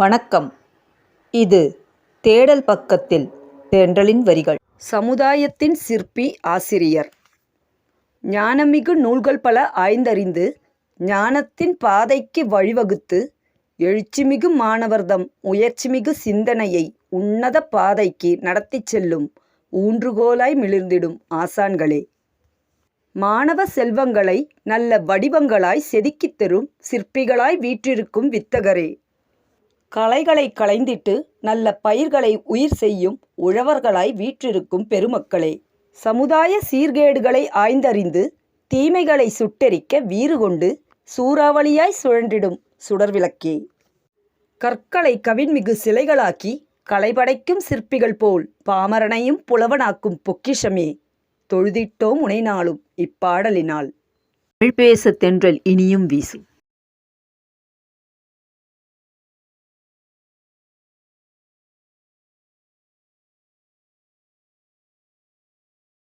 வணக்கம். இது தேடல் பக்கத்தில் தென்றலின் வரிகள். சமுதாயத்தின் சிற்பி ஆசிரியர். ஞானமிகு நூல்கள் பல ஆய்ந்தறிந்து ஞானத்தின் பாதைக்கு வழிவகுத்து எழுச்சிமிகு மாணவர்தம் உயர்ச்சிமிகு சிந்தனையை உன்னத பாதைக்கு நடத்திச் செல்லும் ஊன்றுகோலாய் மிளிர்ந்திடும் ஆசான்களே. மாணவ செல்வங்களை நல்ல வடிவங்களாய் செதுக்கித் தரும் சிற்பிகளாய் வீற்றிருக்கும் வித்தகரே. களைகளை களைந்திட்டு நல்ல பயிர்களை உயிர் செய்யும் உழவர்களாய் வீற்றிருக்கும் பெருமக்களே சமுதாய சீர்கேடுகளை ஆய்ந்தறிந்து தீமைகளை சுட்டெரிக்க வீறு கொண்டு சூறாவளியாய் சுழன்றிடும் சுடர்விளக்கே. கற்களை கவின்மிகு சிலைகளாக்கி களைபடைக்கும் சிற்பிகள் போல் பாமரனையும் புலவனாக்கும் பொக்கிஷமே தொழுதிட்டோம் உனை நாளும் இப்பாடலினால். தமிழ் பேச தென்றல் இனியும் வீசும்.